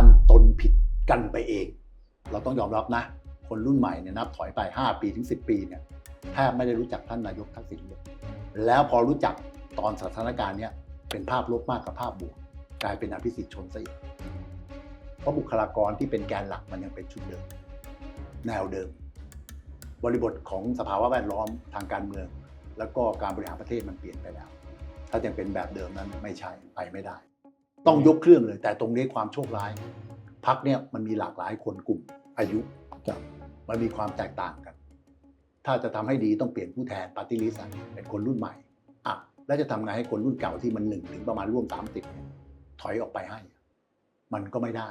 คัญตนผิดกันไปเอง เราต้องยอมรับนะ คนรุ่นใหม่เนี่ยนับถอยไป 5 ปีถึง 10 ปีเนี่ยแทบไม่ได้รู้จักท่านนายกทักษิณเลยแล้วพอรู้จักตอนสถานการณ์เนี้ยเป็นภาพลบมากกับภาพบวกกลายเป็นอภิสิทธิ์ชนซะอีกเพราะบุคลากรที่เป็นแกนหลักมันยังเป็นชุดเดิม แนวเดิม บริบทของสภาวะแวดล้อมทางการเมือง แล้วก็การบริหารประเทศมันเปลี่ยนไปแล้ว ถ้ายังเป็นแบบเดิมนั้นไม่ใช่ไปไม่ได้ ต้องยกเครื่องเลย แต่ตรงนี้ความโชคร้าย พักเนี่ยมันมีหลากหลายคนกลุ่มอายุครับมันมีความแตกต่างกัน ถ้าจะทำให้ดีต้องเปลี่ยนผู้แทนปาร์ตี้ลิสต์เป็นคนรุ่นใหม่อะแล้วจะทำไงให้คนรุ่นเก่าที่มันหนึ่งถึงประมาณร่วมสามสิบเนี่ยถอยออกไปให้ มันก็ไม่ได้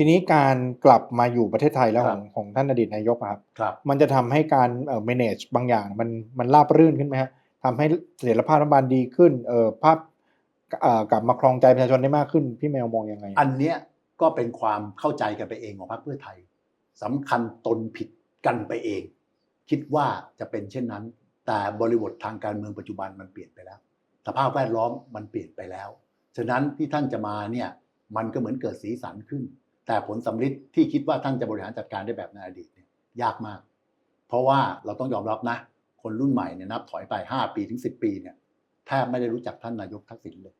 ทีนี้การกลับมาอยู่ประเทศไทยแล้วคขรัอบงของท่านอดีตนายกอะครับครับ มันจะทำให้การเอ่อ manage บางอย่างมันมันราบรื่นขึ้นไหมฮะทำให้เสถียรภาพรัฐบาลดีขึ้นเอ่อภาพเอ่อกลับมาครองใจประชาชนได้มากขึ้น พี่แมวมองยังไง อันเนี้ยก็เป็นความเข้าใจกันไปเองของพรรคเพื่อไทยสำคัญตนผิดกันไปเอง คิดว่าจะเป็นเช่นนั้น แต่บริบททางการเมืองปัจจุบันมันเปลี่ยนไปแล้ว สภาพแวดล้อมมันเปลี่ยนไปแล้ว ฉะนั้นที่ท่านจะมาเนี่ยมันก็เหมือนเกิดสีสันขึ้น แต่ผลสำลิดที่คิดว่าท่านจะบริหารจัดการได้แบบในอดีตเนี่ยยากมาก เพราะว่าเราต้องยอมรับนะ คนรุ่นใหม่เนี่ยนับถอยไป 5 ปีถึง 10 ปีเนี่ยแทบไม่ได้รู้จักท่านนายกทักษิณเลย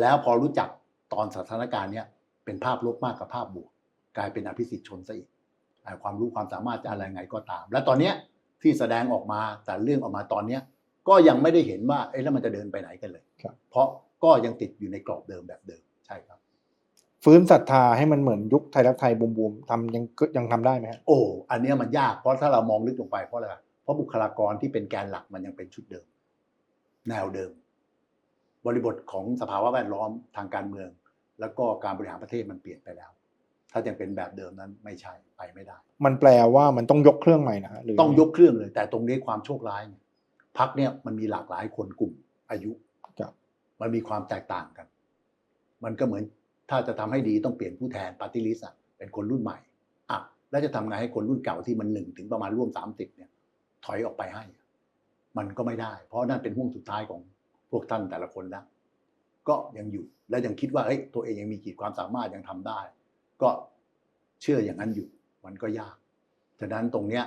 แล้วพอรู้จักตอนสถานการณ์เนี้ยเป็นภาพลบมากกับภาพบวก กลายเป็นอภิสิทธิ์ชนซะอีกอ่าความรู้ความสามารถจะอะไรไงก็ตาม และตอนเนี้ยที่แสดงออกมาแต่เรื่องออกมาตอนเนี้ยก็ยังไม่ได้เห็นว่าเอ๊ะแล้วมันจะเดินไปไหนกันเลยครับเพราะก็ยังติดอยู่ในกรอบเดิมแบบเดิมใช่ครับ ฟื้นศรัทธาให้มันเหมือนยุคไทยรักไทยบูมๆทำยังยังทำได้ไหมฮะโอ้ อันเนี้ยมันยากเพราะถ้าเรามองลึกลงไปเพราะอะไรเพราะบุคลากรที่เป็นแกนหลักมันยังเป็นชุดเดิม แนวเดิม บริบทของสภาวะแวดล้อมทางการเมือง แล้วก็การบริหารประเทศมันเปลี่ยนไปแล้ว ถ้ายังเป็นแบบเดิมนั้นไม่ใช่ไปไม่ได้ มันแปลว่ามันต้องยกเครื่องใหม่นะฮะหรือต้องยกเครื่องเลย แต่ตรงนี้ความโชคร้ายเนี่ยพักเนี่ยมันมีหลากหลายคนกลุ่มอายุครับมันมีความแตกต่างกัน มันก็เหมือน ถ้าจะทำให้ดีต้องเปลี่ยนผู้แทนปาร์ตี้ลิสต์เป็นคนรุ่นใหม่อะแล้วจะทำไงให้คนรุ่นเก่าที่มันหนึ่งถึงประมาณร่วมสามสิบเนี่ยถอยออกไปให้ มันก็ไม่ได้ เพราะนั่นเป็นห่วงสุดท้ายของพวกท่านแต่ละคนแล้ว ก็ยังอยู่และยังคิดว่าเฮ้ยตัวเองยังมีขีดความสามารถยังทำได้ ก็เชื่ออย่างนั้นอยู่ มันก็ยาก ฉะนั้นตรงเนี้ย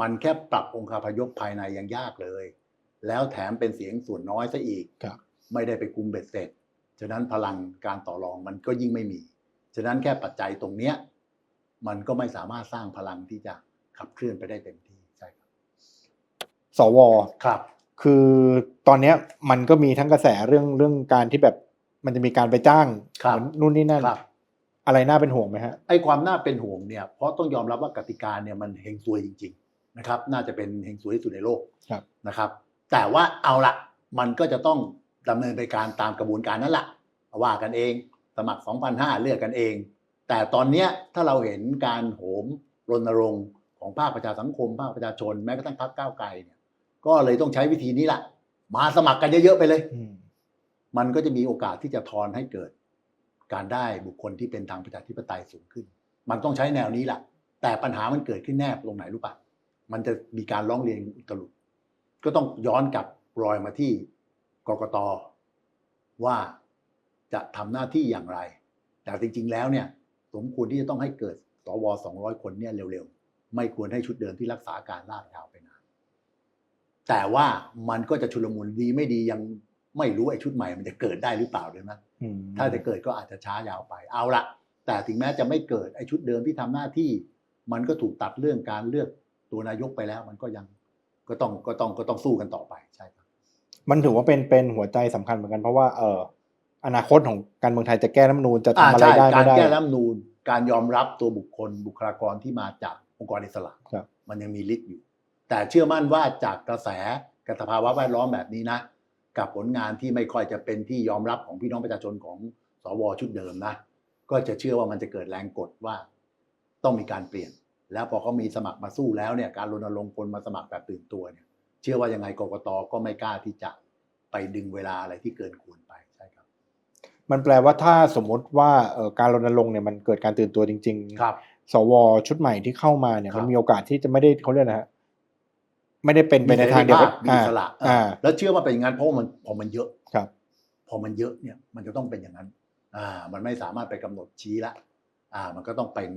มันแค่ปรับองค์คาพยพภายในยังยากเลย แล้วแถมเป็นเสียงส่วนน้อยซะอีกครับไม่ได้ไปคุมเบ็ดเสร็จ ฉะนั้นพลังการต่อรองมันก็ยิ่งไม่มี ฉะนั้นแค่ปัจจัยตรงเนี้ยมันก็ไม่สามารถสร้างพลังที่จะขับเคลื่อนไปได้เต็มที่ใช่ครับสวครับ คือตอนเนี้ยมันก็มีทั้งกระแสเรื่องเรื่องการที่แบบมันจะมีการไปจ้างครับเหมือนนู่นนี่นั่นครับอะไรน่าเป็นห่วงไหมฮะไอ้ความน่าเป็นห่วงเนี่ยเพราะต้องยอมรับว่ากติกาเนี่ยมันเฮงซวยจริง ๆ นะครับ น่าจะเป็นเฮงซวยที่สุดในโลกครับนะครับ แต่ว่าเอาละมันก็จะต้อง ดำเนินไปการตามกระบวนการนั้นละว่ากันเองสมัคร 2,500 เลือกกันเอง แต่ตอนเนี้ยถ้าเราเห็นการโหมรณรงค์ของภาคประชาสังคม ภาคประชาชนแม้กระทั่งพรรคก้าวไกลเนี่ยก็เลยต้องใช้วิธีนี้แหละมาสมัครกันเยอะๆไปเลยอืมมันก็จะมีโอกาสที่จะทอนให้เกิด การได้บุคคลที่เป็นทางประชาธิปไตยสูงขึ้น มันต้องใช้แนวนี้แหละแต่ปัญหามันเกิดขึ้นแน่ตรงไหนรู้ปะมันจะมีการร้องเรียนอุตลุดก็ต้องย้อนกลับรอยมาที่ กกตว่าจะทำหน้าที่อย่างไร แต่จริง ๆ แล้วเนี่ยสมควรที่จะต้องให้เกิดสว200คนเนี่ยเร็วๆ ไม่ควรให้ชุดเดิมที่รักษาการลากยาวไปนาน แต่ว่ามันก็จะชุลมุนดีไม่ดียังไม่รู้ไอ้ชุดใหม่มันจะเกิดได้หรือเปล่าเลยนะอืมถ้าจะเกิดก็อาจจะช้ายาวไป เอาละแต่ถึงแม้จะไม่เกิดไอ้ชุดเดิมที่ทำหน้าที่ มันก็ถูกตัดเรื่องการเลือกตัวนายกไปแล้ว มันก็ยังก็ต้องก็ต้องก็ต้องสู้กันต่อไปใช่ครับ มันถือว่าเป็นเป็นหัวใจสำคัญเหมือนกันเพราะว่าเอออนาคตของการเมืองไทยจะแก้รัฐธรรมนูญจะทำอะไรใช่ได้ กาไม่รได้แก้รัฐธรรมนูญการยอมรับตัวบุคคลบุคลากรที่มาจากองค์กรอิสระครับมันยังมีฤทธิ์อยู่ แต่เชื่อมั่นว่าจากกระแสกับสภาวะแวดล้อมแบบนี้นะ กับผลงานที่ไม่ค่อยจะเป็นที่ยอมรับของพี่น้องประชาชนของสวชุดเดิมนะ ก็จะเชื่อว่ามันจะเกิดแรงกดว่า ต้องมีการเปลี่ยน แล้วพอเขามีสมัครมาสู้แล้วเนี่ยการรณรงค์คนมาสมัครแบบตื่นตัวเนี่ย เชื่อว่ายังไงกกตก็ไม่กล้าที่จะไปดึงเวลาอะไรที่เกินควรไปใช่ครับ มันแปลว่าถ้าสมมติว่าเอ่อการรณรงค์เนี่ยมันเกิดการตื่นตัวจริงครับๆสวชุดใหม่ที่เข้ามาเนี่ยครับมันมีโอกาสที่จะไม่ได้เขาเรียกนะฮะไม่ได้เป็นไปในทางเดียวกันมีอ่าอิสระอ่าแล้วเชื่อว่าเป็นอย่างนั้นเพราะว่ามันพอมันเยอะครับ พอมันเยอะเนี่ยมันจะต้องเป็นอย่างนั้น อ่า มันไม่สามารถไปกำหนดชี้ละ อ่า มันก็ต้องเป็น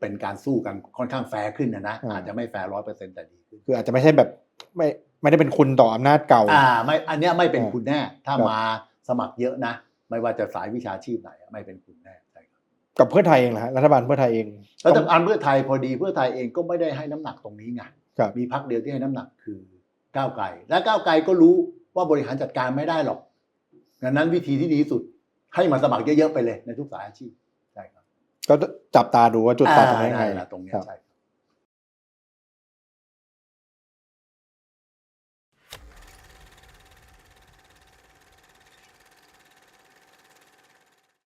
เป็นการสู้กันค่อนข้างแฟร์ขึ้นนะนะอ่าอาจจะไม่แฟร์ร้อยเปอร์เซ็นต์แต่ดีขึ้นคืออาจจะไม่ใช่แบบ ไม่ไม่ได้เป็นคุณต่ออำนาจเก่า อ่าไม่อันเนี้ยไม่เป็นอ่าคุณแน่ถ้าครับ มาสมัครเยอะนะ ไม่ว่าจะสายวิชาชีพไหนอะไม่เป็นคุณแน่ใช่ครับกับเพื่อไทยเองนะฮะรัฐบาลเพื่อไทยเอง แล้วแต่อันเพื่อไทยพอดีเพื่อไทยเองก็ไม่ได้ให้น้ำหนักตรงนี้ไงครับ มีพักเดียวที่ให้น้ำหนักคือก้าวไกลและก้าวไกลก็รู้ว่าบริหารจัดการไม่ได้หรอกดังนั้นวิธีที่ดีที่สุดให้มาสมัครเยอะๆไปเลยในทุกสายอาชีพใช่ครับก็จับตาดูว่าจุดตัดตรงนี้ยังไง อ่านั่นแหละตรงเนี้ยครับ ใช่